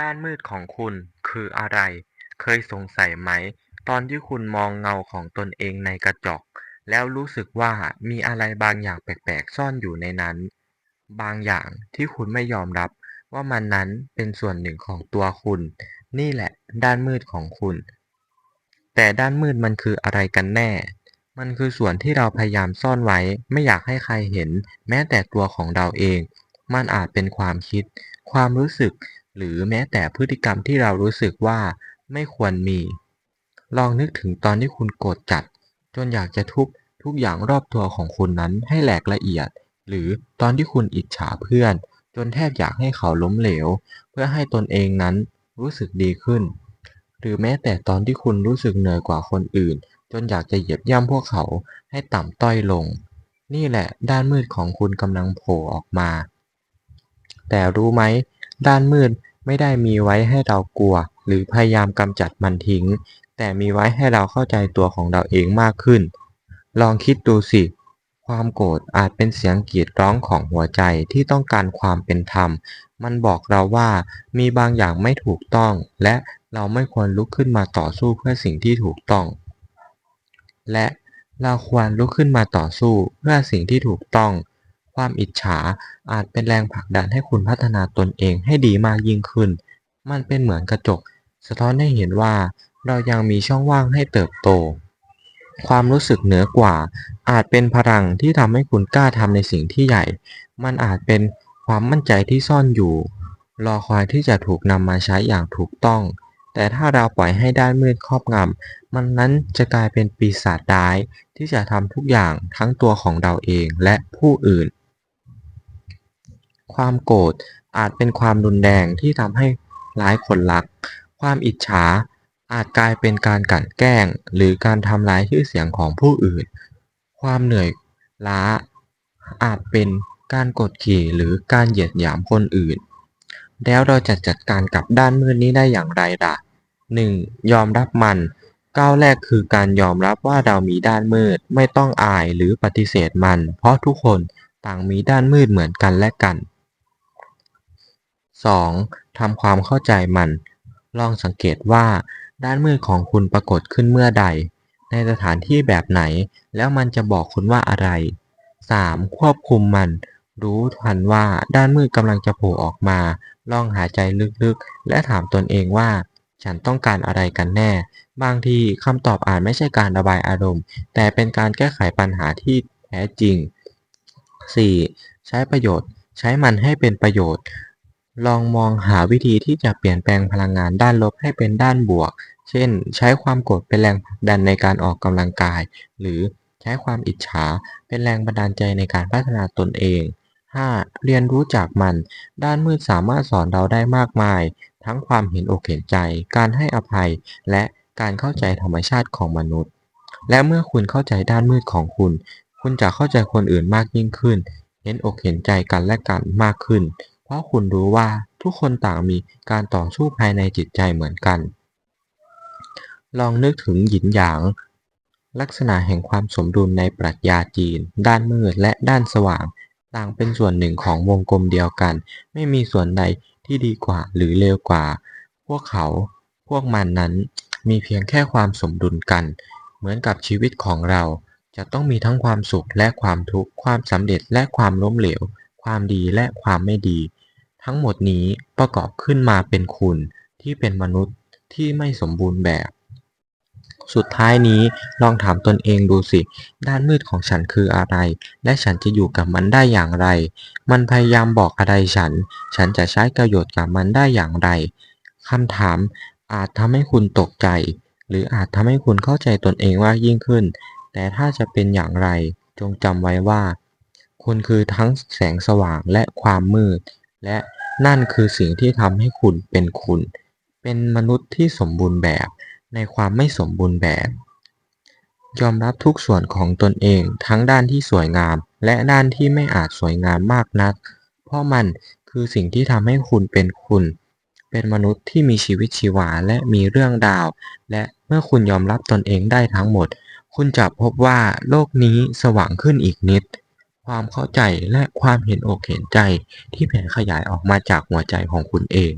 ด้านมืดของคุณคืออะไร เคยสงสัยไหม ตอนที่คุณมองเงาของตนเองในกระจก แล้วรู้สึกว่ามีอะไรบางอย่างแปลกๆซ่อนอยู่ในนั้น บางอย่างที่คุณไม่ยอมรับว่ามันนั้นเป็นส่วนหนึ่งของตัวคุณ นี่แหละ ด้านมืดของคุณ แต่ด้านมืดมันคืออะไรกันแน่ มันคือส่วนที่เราพยายามซ่อนไว้ ไม่อยากให้ใครเห็น แม้แต่ตัวของเราเอง มันอาจเป็นความคิด ความรู้สึก หรือแม้แต่พฤติกรรมที่เรารู้สึกว่าไม่ควรมี ลองนึกถึงตอนที่คุณโกรธจัด จนอยากจะทุบทุกอย่างรอบตัวของคุณนั้นให้แหลกละเอียด หรือตอนที่คุณอิจฉาเพื่อน จนแทบอยากให้เขาล้มเหลว เพื่อให้ตนเองนั้นรู้สึกดีขึ้น หรือแม้แต่ตอนที่คุณรู้สึกเหนื่อยกว่าคนอื่น จนอยากจะเหยียบย่ำพวกเขาให้ต่ำต้อยลง นี่แหละด้านมืดของคุณกำลังโผล่ออกมา แต่รู้ไหม ด้านมืดไม่ได้มีไว้ให้เรากลัว หรือพยายามกำจัดมันทิ้ง แต่มีไว้ให้เราเข้าใจตัวของเราเองมากขึ้น ลองคิดดูสิ ความโกรธอาจเป็นเสียงกรีดร้องของหัวใจที่ต้องการความเป็นธรรม มันบอกเราว่ามีบางอย่างไม่ถูกต้อง และเราไม่ควรลุกขึ้นมาต่อสู้เพื่อสิ่งที่ถูกต้อง และเราควรลุกขึ้นมาต่อสู้เพื่อสิ่งที่ถูกต้อง ความอิจฉาอาจเป็นแรงผลักดันให้คุณพัฒนาตนเองให้ดีมากยิ่งขึ้น มันเป็นเหมือนกระจก สะท้อนให้เห็นว่าเรายังมีช่องว่างให้เติบโต ความรู้สึกเหนือกว่า อาจเป็นพลังที่ทำให้คุณกล้าทำในสิ่งที่ใหญ่ มันอาจเป็นความมั่นใจที่ซ่อนอยู่ รอคอยที่จะถูกนำมาใช้อย่างถูกต้อง แต่ถ้าเราปล่อยให้ด้านมืดครอบงำ มันนั้นจะกลายเป็นปีศาจร้ายที่จะทำทุกอย่างทั้งตัวของเราเองและผู้อื่น ความโกรธอาจเป็นความรุนแรงที่ทำให้ร้ายคนรัก ความอิจฉาอาจกลายเป็นการกลั่นแกล้ง หรือการทำลายชื่อเสียงของผู้อื่น ความเหนื่อยล้าอาจเป็นการกดขี่หรือการเหยียดหยามคนอื่น แล้วเราจะจัดการกับด้านมืดนี้ได้อย่างไรล่ะ 1. ยอมรับมัน ก้าวแรกคือการยอมรับว่าเรามีด้านมืด ไม่ต้องอายหรือปฏิเสธมัน เพราะทุกคนต่างมีด้านมืดเหมือนกันและกัน 2. ทำความเข้าใจมัน ลองสังเกตว่า ด้านมืดของคุณปรากฏขึ้นเมื่อใด ในสถานที่แบบไหน แล้วมันจะบอกคุณว่าอะไร 3. ควบคุมมัน รู้ทันว่าด้านมืดกำลังจะโผล่ออกมา ลองหายใจลึกๆ และถามตนเองว่า ฉันต้องการอะไรกันแน่ บางทีคำตอบอาจไม่ใช่การระบายอารมณ์ แต่เป็นการแก้ไขปัญหาที่แท้จริง 4. ใช้ประโยชน์ ใช้มันให้เป็นประโยชน์ ลองมองหาวิธีที่จะเปลี่ยนแปลงพลังงานด้านลบให้เป็นด้านบวก เช่น ใช้ความโกรธเป็นแรงผลักดันในการออกกำลังกาย หรือใช้ความอิจฉาเป็นแรงบันดาลใจในการพัฒนาตนเอง 5. เรียนรู้จากมัน ด้านมืดสามารถสอนเราได้มากมาย ทั้งความเห็นอกเห็นใจ การให้อภัย และการเข้าใจธรรมชาติของมนุษย์ และเมื่อคุณเข้าใจด้านมืดของคุณ คุณจะเข้าใจคนอื่นมากยิ่งขึ้น เห็นอกเห็นใจกันและกันมากขึ้น เพราะคุณรู้ว่าทุกคนต่างมีการต่อสู้ภายในจิตใจเหมือนกัน ลองนึกถึงหยินหยาง ลักษณะแห่งความสมดุลในปรัชญาจีน ด้านมืดและด้านสว่าง ต่างเป็นส่วนหนึ่งของวงกลมเดียวกัน ไม่มีส่วนใดที่ดีกว่าหรือเลวกว่า พวกเขาพวกมันนั้นมีเพียงแค่ความสมดุลกัน เหมือนกับชีวิตของเราจะต้องมีทั้งความสุขและความทุกข์ ความสำเร็จและความล้มเหลว ความดีและความไม่ดี ทั้งหมดนี้ประกอบขึ้นมาเป็นคุณที่เป็นมนุษย์ที่ไม่สมบูรณ์แบบ สุดท้ายนี้ลองถามตนเองดูสิ ด้านมืดของฉันคืออะไร และฉันจะอยู่กับมันได้อย่างไร มันพยายามบอกอะไรฉัน ฉันจะใช้ประโยชน์กับมันได้อย่างไรคำถามอาจทำให้คุณตกใจ หรืออาจทำให้คุณเข้าใจตนเองมากยิ่งขึ้น แต่ถ้าจะเป็นอย่างไรจงจำไว้ว่า คุณคือทั้งแสงสว่างและความมืด และ นั่นคือสิ่งที่ทำให้คุณเป็นคุณ เป็นมนุษย์ที่สมบูรณ์แบบในความไม่สมบูรณ์แบบ ยอมรับทุกส่วนของตนเองทั้งด้านที่สวยงาม และด้านที่ไม่อาจสวยงามมากนัก เพราะมันคือสิ่งที่ทำให้คุณเป็นคุณ เป็นมนุษย์ที่มีชีวิตชีวาและมีเรื่องราว และเมื่อคุณยอมรับตนเองได้ทั้งหมด คุณจะพบว่าโลกนี้สว่างขึ้นอีกนิด ความเข้าใจและความเห็นอกเห็นใจที่แผ่ขยายออกมาจากหัวใจของคุณเอง